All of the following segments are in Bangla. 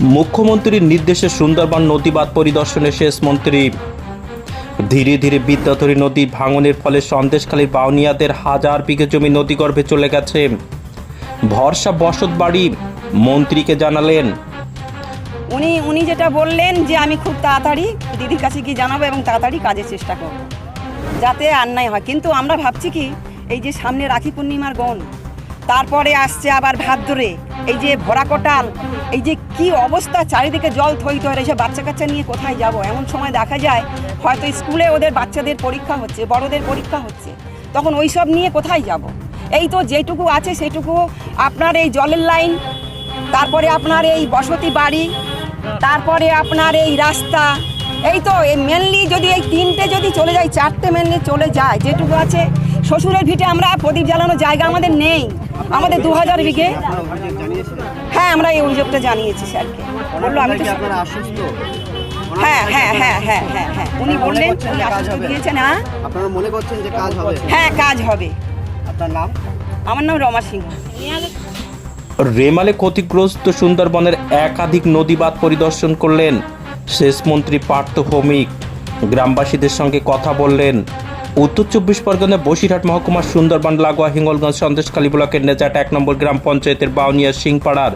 মুখ্যমন্ত্রীর নির্দেশে সুন্দরবন নদীবাদ পরিদর্শনে শেষ মন্ত্রী। ধীরে ধীরে বিদ্যাধরী নদী ভাঙনের ফলে সন্দেশখালীর বাউনিয়াদের হাজার বিঘে জমি নদীগর্ভে চলে গেছে। ভরসা বসত বাড়ি, মন্ত্রীকে জানালেন। উনি উনি যেটা বললেন যে আমি খুব তাড়াতাড়ি দিদির কাছে গিয়ে জানাব এবং তাড়াতাড়ি কাজের চেষ্টা করব। যাতে অন্যায় হয়। কিন্তু আমরা ভাবছি কি, এই যে সামনে রাখি পূর্ণিমার গণ তারপরে আসছে আবার ভাদ্রে। এই যে ভরা কোটাল, এই যে কি অবস্থা, চারিদিকে জল থই থই এসে বাচ্চা কাচ্চা নিয়ে কোথায় যাব? এমন সময় দেখা যায়, হয়তো স্কুলে ওদের বাচ্চাদের পরীক্ষা হচ্ছে, বড়দের পরীক্ষা হচ্ছে। তখন ওই সব নিয়ে কোথায় যাব? এই তো যেটুকু আছে সেটুকু আপনার এই জলের লাইন, তারপরে আপনার এই বসতি বাড়ি, তারপরে আপনার এই রাস্তা। এই তো, এই মেনলি যদি এই তিনটে যদি চলে যায়, চারটে মেনলি চলে যায়, যেটুকু আছে শ্বশুরের ভিটে আমরা প্রদীপ জ্বালানোর জায়গা আমাদের নেই। আমাদের দু হাজার বিঘে। হ্যাঁ আমরা এই অভিযোগটা জানিয়েছি স্যারকে। বলল আমি তো হ্যাঁ হ্যাঁ হ্যাঁ হ্যাঁ হ্যাঁ হ্যাঁ। উনি বললেন উনি আশ্বস্ত দিয়েছেন হ্যাঁ আপনারা মনে করছেন যে কাজ হবে? হ্যাঁ কাজ হবে। আপনার নাম? আমার নাম রমা সিংহ। রেমালে ক্ষতিগ্রস্ত সুন্দরবনের একাধিক নদীবাদ পরিদর্শন করলেন শেষ মন্ত্রী পার্থ ভৌমিক। গ্রামবাসীদের সঙ্গে কথা বললেন উত্তর চব্বিশ পরগনার বসিরহাট মহকুমার সুন্দরবন লাগোয়া হিঙ্গলগঞ্জ সন্দেশখালী ব্লকের নেজাট এক নম্বর গ্রাম পঞ্চায়েতের বাউনিয়া সিংপাড়ার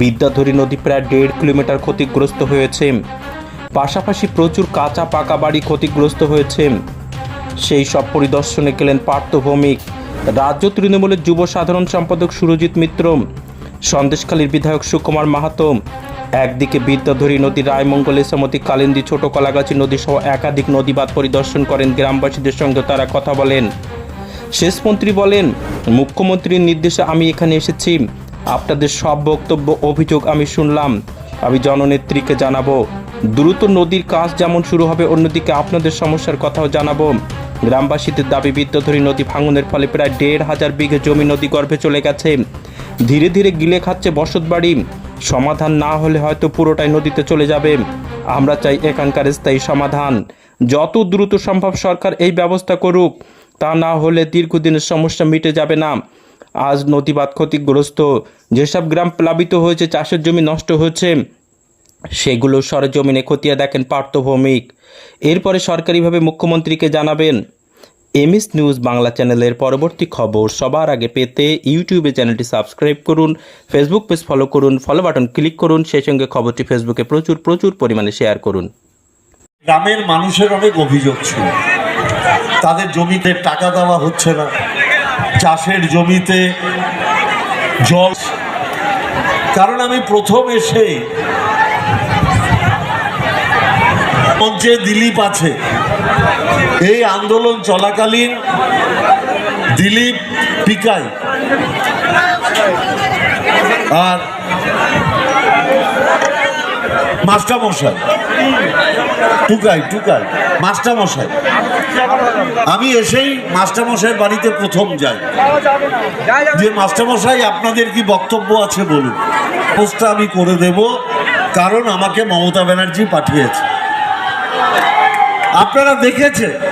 বিদ্যাধরী নদী প্রায় দেড় কিলোমিটার ক্ষতিগ্রস্ত হয়েছে। পাশাপাশি প্রচুর কাঁচা পাকা বাড়ি ক্ষতিগ্রস্ত হয়েছে। সেই সব পরিদর্শনে গেলেন পার্থ ভৌমিক রাজ্য তৃণমূলের যুব সাধারণ সম্পাদক সুরজিৎ মিত্র। সন্দেশখালীর বিধায়ক সুকুমার মাহাতো। একদিকে বিদ্যাধরী নদী রায়মঙ্গল ইসামতি কালিন্দী ছোট কলাগাছি নদী সহ একাধিক নদীবাদ পরিদর্শন করেন গ্রামবাসীদের সঙ্গে তারা কথা বলেন। শেষ মন্ত্রী বলেন, মুখ্যমন্ত্রীর নির্দেশে আমি এখানে এসেছি। আপনাদের সব বক্তব্য, অভিযোগ আমি শুনলাম। আমি জননেত্রীকে জানাব। দ্রুত নদীর কাজ যেমন শুরু হবে, অন্যদিকে আপনাদের সমস্যার কথাও জানাব। গ্রামবাসীদের দাবি, বিদ্যাধরী নদী ভাঙনের ফলে প্রায় দেড় হাজার বিঘে জমি নদী গর্ভে চলে গেছে। ধীরে ধীরে গিলে খাচ্ছে বসতবাড়ি সমাধান না হলে হয়তো পুরোটাই নদীতে চলে যাবে। আমরা চাই এখানকার স্থায়ী সমাধান। যত দ্রুত সম্ভব সরকার এই ব্যবস্থা করুক, তা না হলে দীর্ঘদিনের সমস্যা মিটে যাবে না। আজ নদীবাদ ক্ষতিগ্রস্ত, যেসব গ্রাম প্লাবিত হয়েছে, চাষের জমি নষ্ট হয়েছে সেগুলো সরজমিনে খতিয়ে দেখেন পার্থ ভৌমিক এরপরে সরকারিভাবে মুখ্যমন্ত্রীকে জানাবেন। এমএস নিউজ বাংলা চ্যানেলের পরবর্তী খবর সবার আগে পেতে ইউটিউবে চ্যানেলটি সাবস্ক্রাইব করুন ফেসবুক পেজ ফলো করুন ফলো বাটন ক্লিক করুন, সেই সঙ্গে খবরটি ফেসবুকে প্রচুর প্রচুর পরিমাণে শেয়ার করুন। গ্রামের মানুষের অনেক অভিযোগ ছিল। তাদের জমিতে টাকা দেওয়া হচ্ছে না। চাষের জমিতে জল কারণ আমি প্রথম এসে মঞ্চে দিলীপ আছে। এই আন্দোলন চলাকালীন দিলীপ পিকাই আর মাস্টারমশাই। টুকাই টুকাই, মাস্টারমশাই। আমি এসেই মাস্টারমশাইয়ের বাড়িতে প্রথম যাই। যে মাস্টারমশাই, আপনাদের কি বক্তব্য আছে বলুন। পোস্টটা আমি করে দেব, কারণ আমাকে মমতা ব্যানার্জি পাঠিয়েছে। আপনারা দেখেছেন।